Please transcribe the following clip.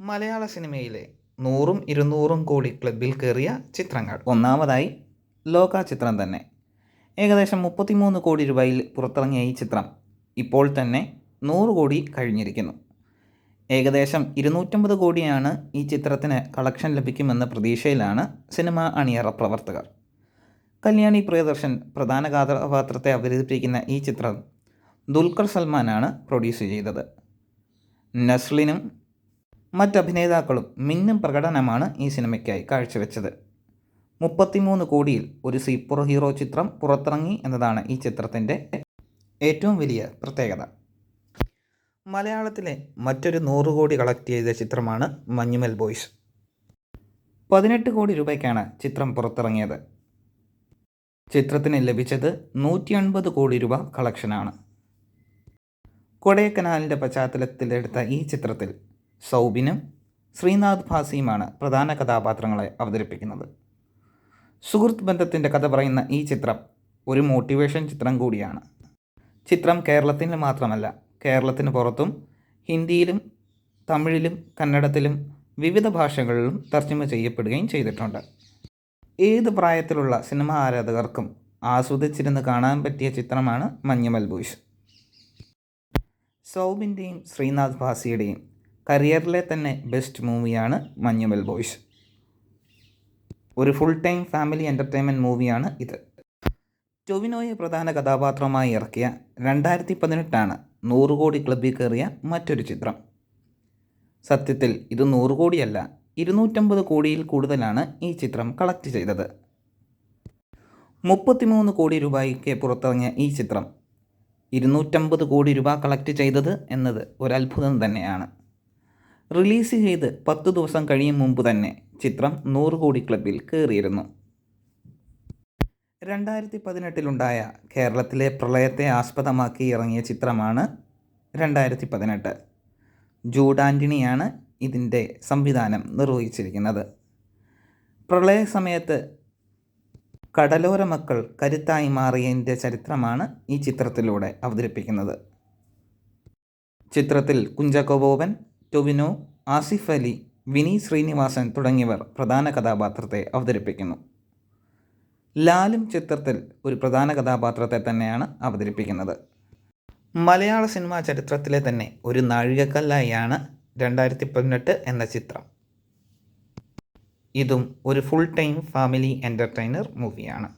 മലയാള സിനിമയിലെ നൂറും ഇരുന്നൂറും കോടി ക്ലബിൽ കയറിയ ചിത്രങ്ങൾ. ഒന്നാമതായി ലോക ചിത്രം തന്നെ. ഏകദേശം മുപ്പത്തിമൂന്ന് കോടി രൂപയിൽ പുറത്തിറങ്ങിയ ഈ ചിത്രം ഇപ്പോൾ തന്നെ നൂറ് കോടി കഴിഞ്ഞിരിക്കുന്നു. ഏകദേശം ഇരുന്നൂറ്റമ്പത് കോടിയാണ് ഈ ചിത്രത്തിന് കളക്ഷൻ ലഭിക്കുമെന്ന പ്രതീക്ഷയിലാണ് സിനിമ അണിയറ പ്രവർത്തകർ. കല്യാണി പ്രിയദർശൻ പ്രധാന കഥാപാത്രത്തെ അവതരിപ്പിക്കുന്ന ഈ ചിത്രം ദുൽഖർ സൽമാനാണ് പ്രൊഡ്യൂസ് ചെയ്തത്. നസ്ലിനും മറ്റ് അഭിനേതാക്കളും മിന്നും പ്രകടനമാണ് ഈ സിനിമയ്ക്കായി കാഴ്ചവെച്ചത്. മുപ്പത്തിമൂന്ന് കോടിയിൽ ഒരു സൂപ്പർ ഹീറോ ചിത്രം പുറത്തിറങ്ങി എന്നതാണ് ഈ ചിത്രത്തിന്റെ ഏറ്റവും വലിയ പ്രത്യേകത. മലയാളത്തിലെ മറ്റൊരു നൂറ് കോടി കളക്ട് ചെയ്ത ചിത്രമാണ് മഞ്ഞുമൽ ബോയ്സ്. പതിനെട്ട് കോടി രൂപയ്ക്കാണ് ചിത്രം പുറത്തിറങ്ങിയത്. ചിത്രത്തിന് ലഭിച്ചത് നൂറ്റി അൻപത് കോടി രൂപ കളക്ഷനാണ്. കൊടൈക്കനാലിന്റെ പശ്ചാത്തലത്തിലെടുത്ത ഈ ചിത്രത്തിൽ സൗബിനും ശ്രീനാഥ് ഭാസിയുമാണ് പ്രധാന കഥാപാത്രങ്ങളെ അവതരിപ്പിക്കുന്നത്. സുഹൃത്ത് ബന്ധത്തിന്റെ കഥ പറയുന്ന ഈ ചിത്രം ഒരു മോട്ടിവേഷൻ ചിത്രം കൂടിയാണ്. ചിത്രം കേരളത്തിൽ മാത്രമല്ല കേരളത്തിന് പുറത്തും ഹിന്ദിയിലും തമിഴിലും കന്നഡത്തിലും വിവിധ ഭാഷകളിലും തർജമ ചെയ്യപ്പെടുകയും ചെയ്തിട്ടുണ്ട്. ഏത് പ്രായത്തിലുള്ള സിനിമ ആരാധകർക്കും ആസ്വദിച്ചിരുന്ന് കാണാൻ പറ്റിയ ചിത്രമാണ് മഞ്ഞുമൽ ബോയ്സ് സൗബിന്റെയും ശ്രീനാഥ് ഭാസിയുടെയും കരിയറിലെ തന്നെ ബെസ്റ്റ് മൂവിയാണ് മഞ്ഞുമൽ ബോയ്സ്. ഒരു ഫുൾ ടൈം ഫാമിലി എന്റർടൈൻമെന്റ് മൂവിയാണ് ഇത്. ടൊവിനോയെ പ്രധാന കഥാപാത്രമായി ഇറക്കിയ രണ്ടായിരത്തി പതിനെട്ടാണ് നൂറ് കോടി ക്ലബ്ബിൽ കയറിയ മറ്റൊരു ചിത്രം. സത്യത്തിൽ ഇത് നൂറ് കോടിയല്ല ഇരുന്നൂറ്റമ്പത് കോടിയിൽ കൂടുതലാണ് ഈ ചിത്രം കളക്ട് ചെയ്തത്. മുപ്പത്തിമൂന്ന് കോടി രൂപയ്ക്ക് പുറത്തിറങ്ങിയ ഈ ചിത്രം ഇരുന്നൂറ്റമ്പത് കോടി രൂപ കളക്ട് ചെയ്തത് എന്നത് ഒരത്ഭുതം തന്നെയാണ്. റിലീസ് ചെയ്ത് പത്ത് ദിവസം കഴിയും മുമ്പ് തന്നെ ചിത്രം നൂറ് കോടി ക്ലബിൽ കയറിയിരുന്നു. രണ്ടായിരത്തി പതിനെട്ടിലുണ്ടായ കേരളത്തിലെ പ്രളയത്തെ ആസ്പദമാക്കി ഇറങ്ങിയ ചിത്രമാണ് രണ്ടായിരത്തി പതിനെട്ട്. ജൂഡ് ഇതിന്റെ സംവിധാനം നിർവഹിച്ചിരിക്കുന്നത്. പ്രളയ സമയത്ത് കടലോര മക്കൾ കരുത്തായി മാറിയതിന്റെ ചരിത്രമാണ് ഈ ചിത്രത്തിലൂടെ അവതരിപ്പിക്കുന്നത്. ചിത്രത്തിൽ കുഞ്ചാക്കോ ടൊവിനോ ആസിഫ് അലി വിനി ശ്രീനിവാസൻ തുടങ്ങിയവർ പ്രധാന കഥാപാത്രത്തെ അവതരിപ്പിക്കുന്നു. ലാലും ചിത്രത്തിൽ ഒരു പ്രധാന കഥാപാത്രത്തെ തന്നെയാണ് അവതരിപ്പിക്കുന്നത്. മലയാള സിനിമാ ചരിത്രത്തിലെ തന്നെ ഒരു നാഴികക്കല്ലായാണ് രണ്ടായിരത്തി പതിനെട്ട് എന്ന ചിത്രം. ഇതും ഒരു ഫുൾ ടൈം ഫാമിലി എന്റർടൈനർ മൂവിയാണ്